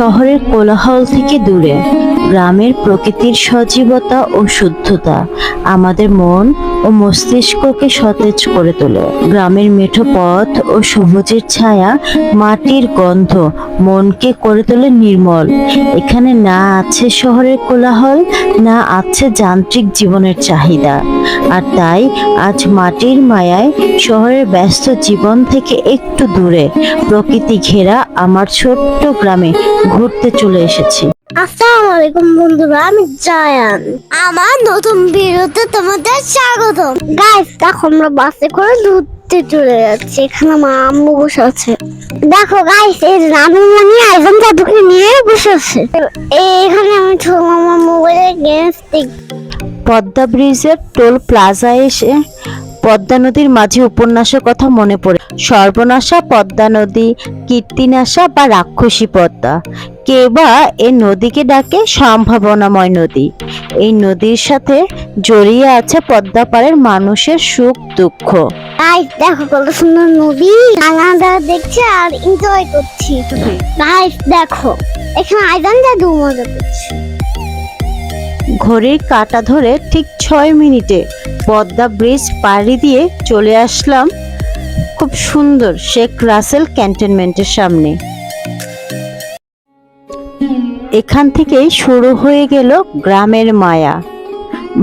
শহরের কোলাহল থেকে দূরে। গ্রামের প্রকৃতির সজীবতা ও শুদ্ধতা আমাদের মন ও মস্তিষ্ককে সতেজ করে তোলে। গ্রামের মেঠো পথ ও সবুজের ছায়া মাটির গন্ধ মনকে করে তোলে নির্মল। এখানে না আছে শহরের কোলাহল, না আছে যান্ত্রিক জীবনের চাহিদা। আর তাই আজ মাটির মায়ায় শহরের ব্যস্ত জীবন থেকে একটু দূরে। প্রকৃতি ঘেরা আমার ছোট্ট গ্রামে ঘুরতে চলে এসেছি। আসসালামু আলাইকুম বন্ধুরা আমি জায়ান। আমার নতুন ভিডিওতে তোমাদের স্বাগত গাইস দেখো আমরা বাসে করে ঘুরতে চলে যাচ্ছি। এখানে আমার আম্মু বসে আছে। দেখো গাইস এই রানু মনি আইজন জাদুকে নিয়ে বসে আছে। এখানে আমি ছোট আমার মোবাইলে গেমস দেখি। পদ্মা ব্রিজের টোল প্লাজা এসে পদ্মা নদীর মাঝে উপন্যাসের কথা মনে পড়ে। সর্বনাশা পদ্মা নদী কীর্তিনাশা বা রাক্ষসী পদ্মা। কে বা এই নদীকে ডাকে সম্ভাবনাময় নদী। এই নদীর সাথে জড়িয়ে আছে পদ্মা পাড়ের মানুষের সুখ দুঃখ। গাইস দেখো কত সুন্দর নদী। আলাদা দেখছি আর এনজয় করছি। গাইস দেখো এখানে আইজন জাদু মজা করছি ঘড়ির কাঁটা ধরে ঠিক ছয় মিনিটে পদ্মা ব্রিজ পাড়ি দিয়ে চলে আসলাম খুব সুন্দর শেখ রাসেল ক্যান্টনমেন্টের সামনে। এখান থেকেই শুরু হয়ে গেল গ্রামের মায়া,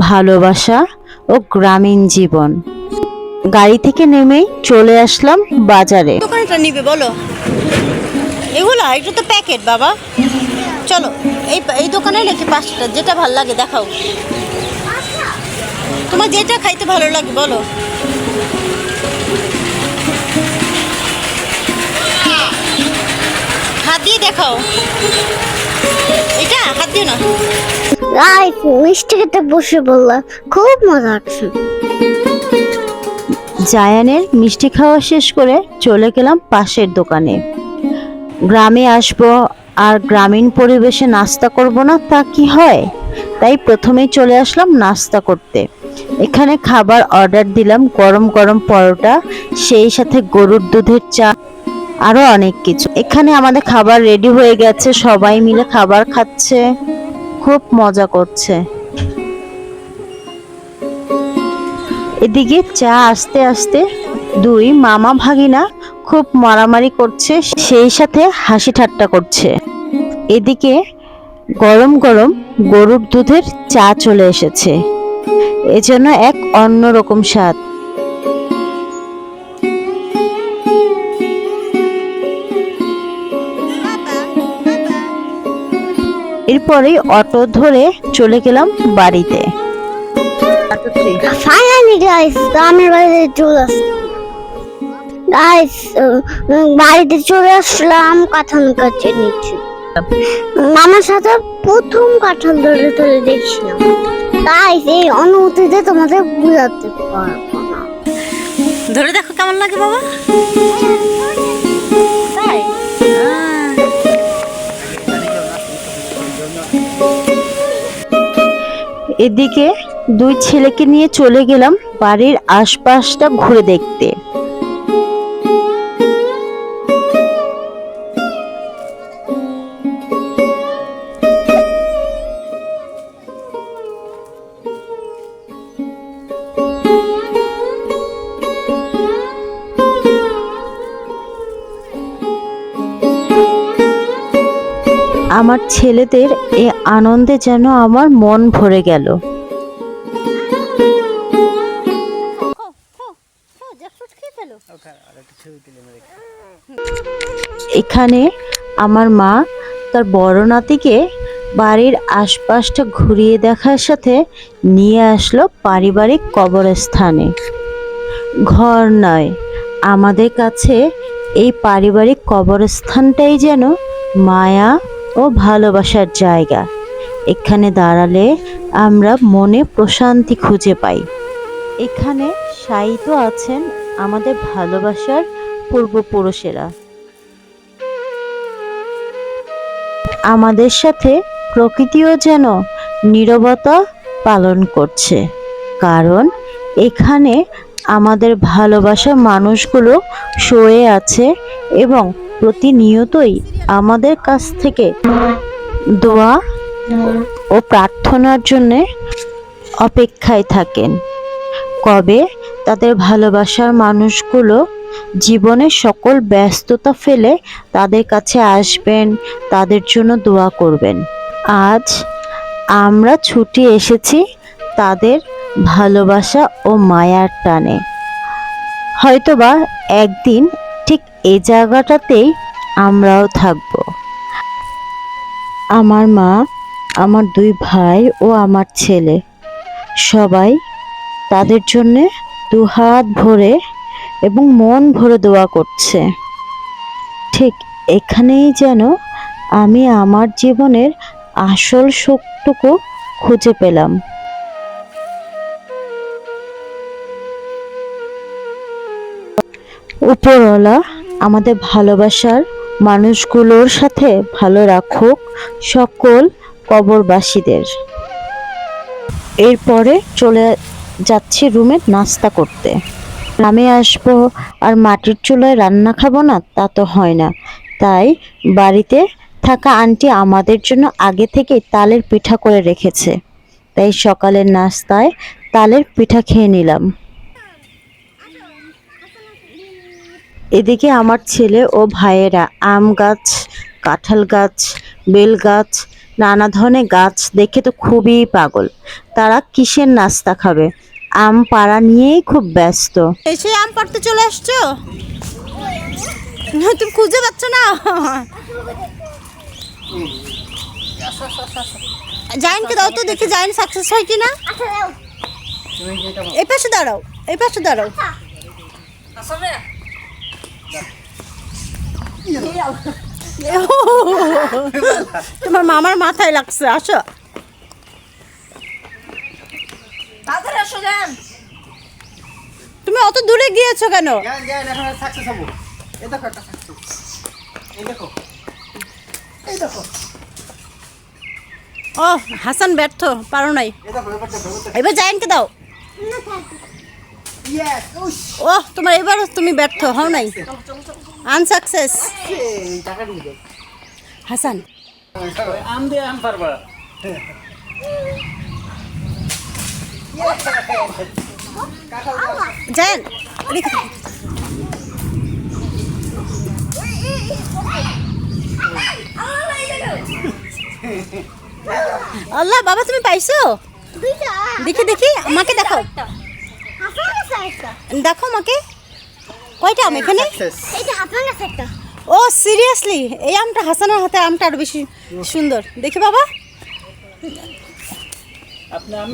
ভালোবাসা ও গ্রামীণ জীবন। গাড়ি থেকে নেমেই চলে আসলাম বাজারে। দোকানটা নিবে, বলো। এগুলো, এটা তো প্যাকেট, বাবা। চলো, এই এই দোকানে নাকি পাঁচটা, যেটা ভালো লাগে দেখাও। তোমার যেটা খাইতে ভালো লাগে বলো। হাত দিয়ে দেখাও। এটা হাত দিও না। গাইস মিষ্টি খেতে বসে বললাম খুব মজা হচ্ছে। জায়ানের মিষ্টি খাওয়া শেষ করে চলে গেলাম পাশের দোকানে। গ্রামে আসব আর গ্রামীণ পরিবেশে নাস্তা করব না তা কি হয়? তাই প্রথমেই চলে আসলাম নাস্তা করতে। এখানে খাবার অর্ডার দিলাম, গরম গরম পরোটা, সেই সাথে গরুর দুধের চা, আরও অনেক কিছু। এখানে আমাদের খাবার রেডি হয়ে গেছে, সবাই মিলে খাবার খাচ্ছে, খুব মজা করছে। এদিকে চা আস্তে আস্তে দুই মামা ভাগিনা খুব মারামারি করছে, সেই সাথে হাসি ঠাট্টা করছে। এদিকে গরম গরম গরুর দুধের চা চলে এসেছে। এজন্য এক অন্যরকম স্বাদ। এরপরেই অটো ধরে চলে গেলাম বাড়িতে। ফাইনালি গাইস গ্রামের বাড়িতে চলে আসলাম। গাইস বাড়িতে চলে আসলাম কাঁঠাল কাছে নিচ্ছি মামার সাথে প্রথম কাঁঠাল ধরে ধরে দেখছিলাম। গাইস এই অনুভূতিতে তোমাদের বুঝাতে পারব না। ধরে দেখো কেমন লাগে বাবা। তাই? এদিকে দুই ছেলেকে নিয়ে চলে গেলাম বাড়ির আশপাশটা ঘুরে দেখতে। আমার ছেলেদের এ আনন্দে যেন আমার মন ভরে গেল। এখানে আমার মা তার বড় নাতিকে বাড়ির আশপাশটা ঘুরিয়ে দেখার সাথে নিয়ে আসলো পারিবারিক কবরস্থানে। ঘর নয়, আমাদের কাছে এই পারিবারিক কবরস্থানটাই যেন মায়া ও ভালোবাসার জায়গা। এখানে দাঁড়ালে আমরা মনে প্রশান্তি খুঁজে পাই। এখানে শায়িত আছেন আমাদের ভালোবাসার পূর্বপুরুষেরা। আমাদের সাথে প্রকৃতিও যেন নীরবতা পালন করছে। কারণ এখানে আমাদের ভালোবাসার মানুষগুলো শুয়ে আছে এবং প্রতিনিয়তই আমাদের কাছ থেকে দোয়া ও প্রার্থনার জন্যে অপেক্ষায় থাকেন। কবে তাদের ভালোবাসার মানুষগুলো জীবনের সকল ব্যস্ততা ফেলে তাদের কাছে আসবেন, তাদের জন্য দোয়া করবেন। আজ আমরা ছুটি এসেছি তাদের ভালোবাসা ও মায়ার টানে। হয়তোবা একদিন ঠিক এই জায়গাটাতেই আমরাও থাকব। আমার মা, আমার দুই ভাই ও আমার ছেলে, সবাই তাদের জন্যে দুহাত ভরে এবং মন ভরে দোয়া করছে। ঠিক এখানেই যেন আমি আমার জীবনের আসল সুখটুকু খুঁজে পেলাম। উপরওয়ালা আমাদের ভালোবাসার মানুষগুলোর সাথে ভালো রাখুক সকল কবরবাসীদের। এরপরে চলে যাচ্ছি রুমে নাস্তা করতে। গ্রামে আসব আর মাটির চুলায় রান্না খাব না, তা তো হয় না। তাই বাড়িতে থাকা আন্টি আমাদের জন্য আগে থেকে তালের পিঠা করে রেখেছে। তাই সকালের নাস্তায় তালের পিঠা খেয়ে নিলাম। এদিকে আমার ছেলে ও ভাইয়েরা আম গাছ কাঁঠাল গাছ বেল গাছ নানা ধরনের গাছ দেখে তো খুবই পাগল। তারা কিসের নাস্তা খাবে? আম পাড়া নিয়েই খুব ব্যস্ত। এসে আম পাড়তে চলে আসছো? না, তুমি খুঁজে পাচ্ছ না? জাইনকে দাও তো দেখি জাইন সাকসেস হয় কিনা? আচ্ছা দাও এই পাশে দাঁড়াও। এই পাশে দাঁড়াও তোমার মামার মাথায় লাগছে আসো। তুমি অত দূরে গিয়েছো কেন? যান যান এখন সাকসেস হব এই দেখো একটা সাকসেস এই দেখো। এই দেখো। ও হাসান ব্যর্থ পারো নাই। এবার দেখো দাও। ও তোমার এবার তুমি ব্যর্থ হও নাই। আনসাকসেস হাসান। আল্লাহ বাবা তুমি পাইছো? দেখি দেখি আমাকে দেখাও। দেখো আমাকে। কয়টা আম এখানে? আছে একটা ও সিরিয়াসলি এই আমটা হাসানের হাতে আমটা আরও বেশি সুন্দর। দেখি বাবা।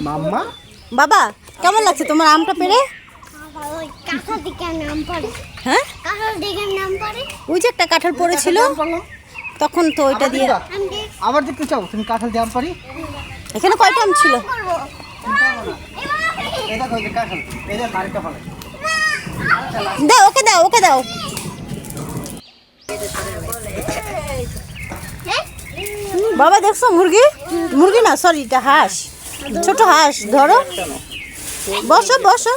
মাম্মা? বাবা কেমন লাগছে তোমার আমটা পেরে? হ্যাঁ? কাঁঠাল দিকে নাম ওই যে একটা কাঁঠাল পড়েছিল। তখন তো ওইটা দিয়ে আবার দেখতে চাও? তুমি কাঁঠাল দিয়ে আম পারি এখানে কয়টা আম ছিল? দাও, ওকে দাও ওকে দাও। বাবা, দেখছ মুরগি? মুরগি না সরি এটা হাঁস। ছোট হাঁস, ধরো। বসো বসো।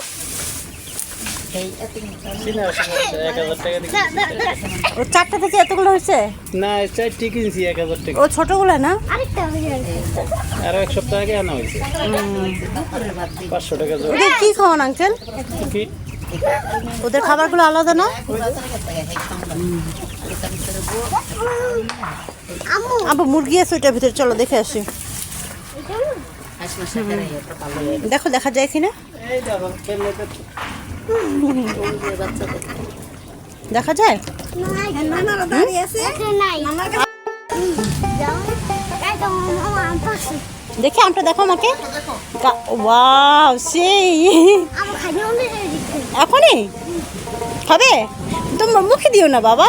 ও চারটা থেকে এতগুলো হয়েছে? না চারটি কিনছি এক হাজার টাকা। ও ছোটগুলো না? আরেকটা আরও এক সপ্তাহ আগে আনা হয়েছে। পাঁচশো টাকা ওদের কি খাওয়ান আঙ্কেল? ওদের খাবারগুলো আলাদা না? আবার মুরগি আছে ওইটার ভিতরে চলো দেখে আসি। দেখো দেখা যায় কিনা? এই দেখো যায়? দেখে আমটা দেখো আমাকে। সেই। এখনই? খাবে তোমার মুখে দিও না, বাবা।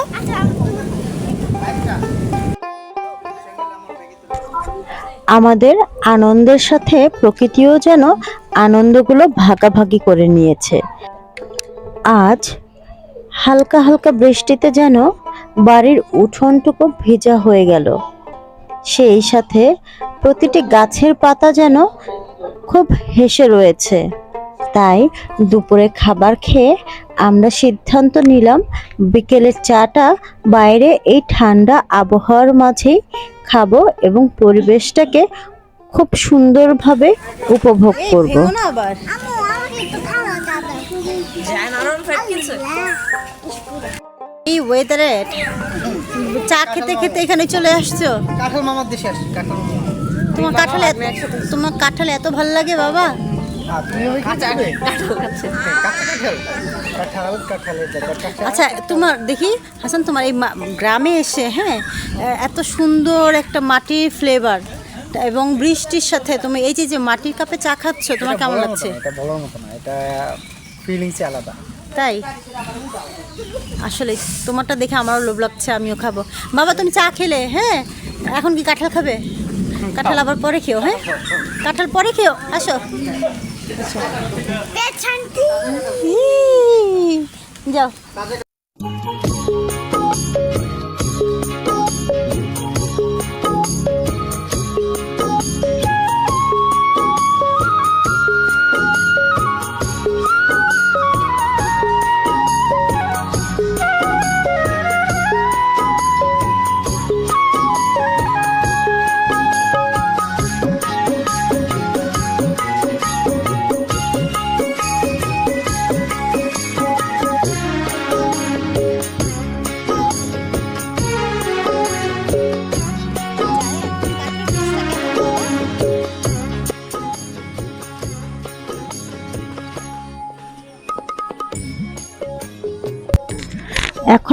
আমাদের আনন্দের সাথে প্রকৃতিও যেন আনন্দগুলো ভাগাভাগি করে নিয়েছে। আজ হালকা হালকা বৃষ্টিতে যেন বাড়ির উঠোনটুকু ভেজা হয়ে গেল। সেই সাথে প্রতিটি গাছের পাতা যেন খুব হেসে রয়েছে। তাই দুপুরে খাবার খেয়ে আমরা সিদ্ধান্ত নিলাম বিকেলের চাটা বাইরে এই ঠান্ডা আবহাওয়ার মাঝেই খাব এবং পরিবেশটাকে খুব সুন্দরভাবে উপভোগ করব। আবার। এই ওয়েদারে চা খেতে খেতে এখানে চলে আসছো? কাঁঠাল মামার দেশে আসছি কাঁঠাল তোমার কাঁঠাল তোমার কাঁঠাল এত ভালো লাগে বাবা? আচ্ছা তোমার দেখি হাসান তোমার এই মা- গ্রামে এসে হ্যাঁ এত সুন্দর একটা মাটির ফ্লেভার এবং বৃষ্টির সাথে তুমি এই যে যে মাটির কাপে চা খাচ্ছ তোমার কেমন লাগছে? এটা বলার মতো না এটা ফিলিংসই আলাদা। তাই? আসলে তোমারটা দেখে আমারও লোভ লাগছে আমিও খাব। বাবা তুমি চা খেলে হ্যাঁ? এখন কি কাঁঠাল খাবে? কাঁঠাল আবার পরে খেও হ্যাঁ? কাঁঠাল পরে খেও আসো। যাও।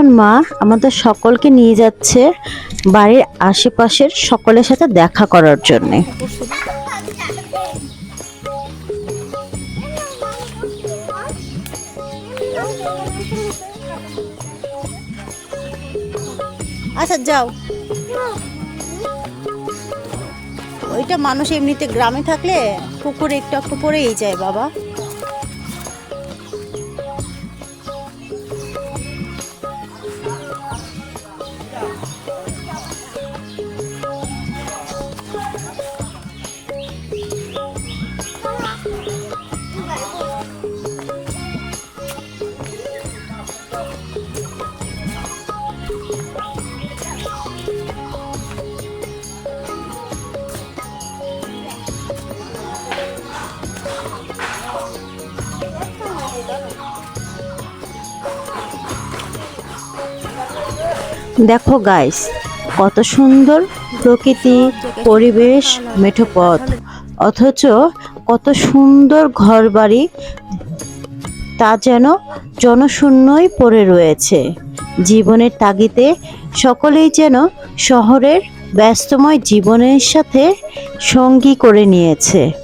এখন মা আমাদের সকলকে নিয়ে যাচ্ছে বাড়ির আশেপাশের সকলের সাথে দেখা করার জন্যে। আচ্ছা যাও। ওইটা মানুষ এমনিতে গ্রামে থাকলে পুকুরে একটু একটু পরেই যায় বাবা। দেখো গাইস কত সুন্দর প্রকৃতি, পরিবেশ মেঠো পথ অথচ কত সুন্দর ঘরবাড়ি, তা যেন জনশূন্যই পড়ে রয়েছে। জীবনের তাগিদে সকলেই যেন শহরের ব্যস্তময় জীবনের সাথে সঙ্গী করে নিয়েছে।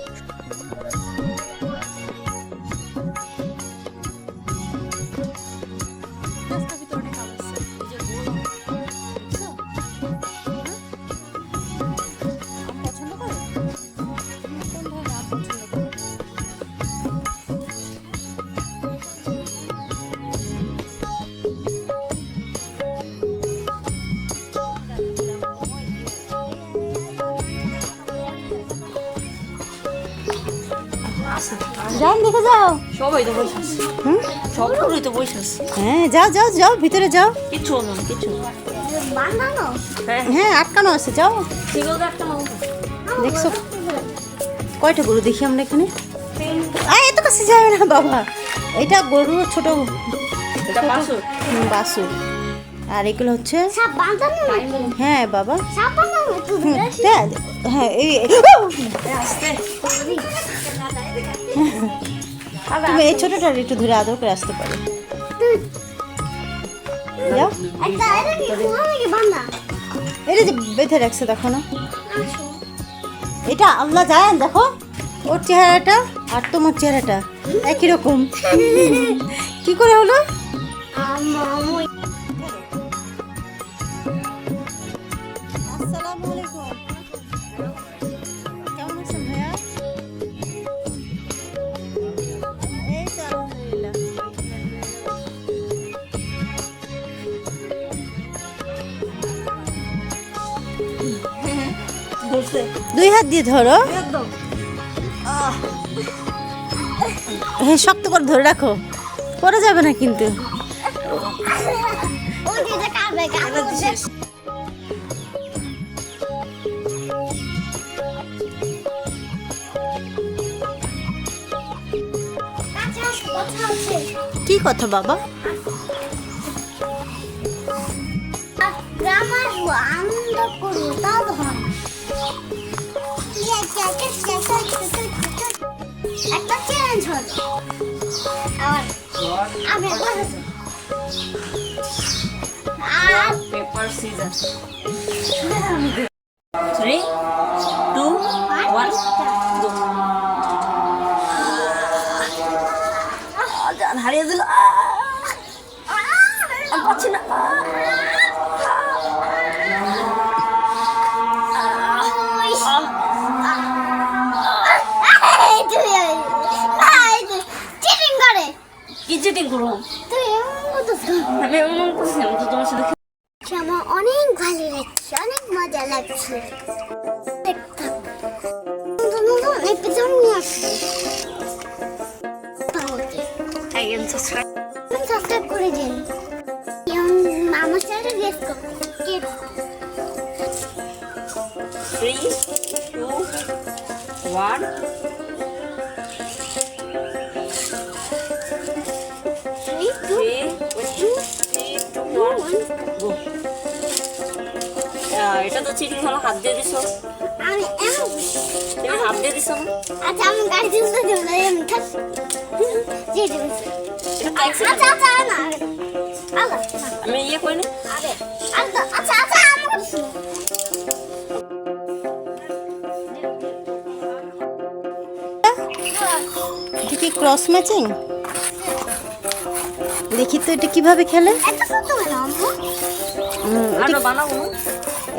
যাও। সবাই তো বসে আছে। সবগুলোই তো বসে আছে। হ্যাঁ যাও যাও যাও ভিতরে যাও। কিচ্ছু হলো না বানানো? হ্যাঁ। হ্যাঁ আটকানো আছে যাও। দেখছ? কয়টা গরু দেখি আমরা এখানে? আয় এত কাছে যাবে না বাবা। এটা গরু ছোট বাছুর। আর এগুলো হচ্ছে হ্যাঁ বাবা। তুই হুম, হ্যাঁ হ্যাঁ এই আসতে। তুমি এই ছোটটা একটু ধরে আদর করে আসতে পারো। এটা যে বেঁধে রাখছে দেখো না। এটা আল্লাহ যায় দেখো। ওর চেহারাটা আর তোমার চেহারাটা একই রকম। কি করে হলো? বলছে দুই হাত দিয়ে ধরো। একদম। হ্যাঁ শক্ত করে ধরে রাখো। পরে যাবে না কিন্তু। কি কথা বাবা? আনন্দ তাও তো একটা চ্যালেঞ্জ হবে আবার আমি আর paper scissor three two one go হারিয়ে দিল। আর পাচ্ছি না। কি চিটিং করব তুই এমন করতেছিস আমি এমন করছিলাম তো তোমার সাথে আমার অনেক ভালো লাগছে অনেক মজা লাগছে নতুন এপিসোড নিয়ে আসছে সাবস্ক্রাইব করে দিন আমার সাথে গেস করতে এটা তো চিটিং হলো হাত দিয়ে দিছো আমি তুমি হাত দিয়ে দিছো না আচ্ছা আমি গাড়ি না থাক জি জি আচ্ছা। আচ্ছা না আমি ইয়ে করিনি আরে আচ্ছা আচ্ছা আচ্ছা এটা কি ক্রস ম্যাচিং দেখি তো এটা কীভাবে খেলে আম্মু আরও বানাবো না?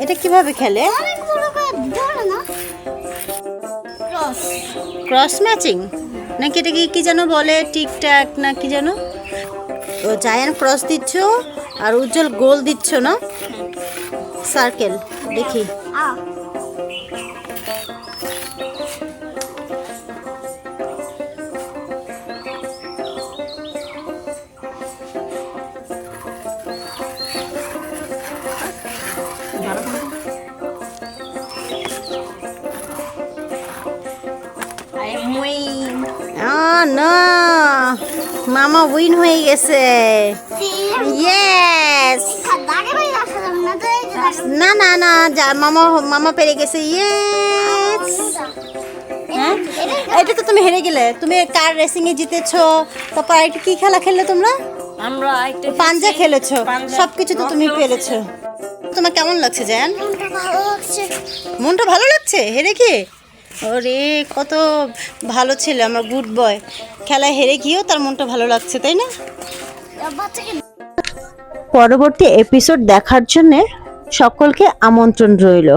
এটা কীভাবে খেলে? ক্রস ম্যাচিং নাকি এটা কি যেন বলে? টিকটাক না কি যেন? ও জায়ান ক্রস দিচ্ছ আর উজ্জ্বল গোল দিচ্ছ না? সার্কেল দেখি। উইন হয়ে গেছে। ইয়েস না না না না যা মামা মামা পেরে গেছে। ইয়েস হ্যাঁ? এটা তো তুমি হেরে গেলে। তুমি কার রেসিং এ জিতেছো? তারপর এটা কি খেলা খেললে তোমরা? আমরা একটা পাঞ্জা খেলেছো। সবকিছু তো তুমি পেরেছ। তোমার কেমন লাগছে জান? মনটা ভালো লাগছে। হেরে কি ওরে, কত ভালো ছেলে, আমার গুড বয় খেলায় হেরে গিয়েও তার মনটা ভালো লাগছে, তাই না? পরবর্তী এপিসোড দেখার জন্যে সকলকে আমন্ত্রণ রইল।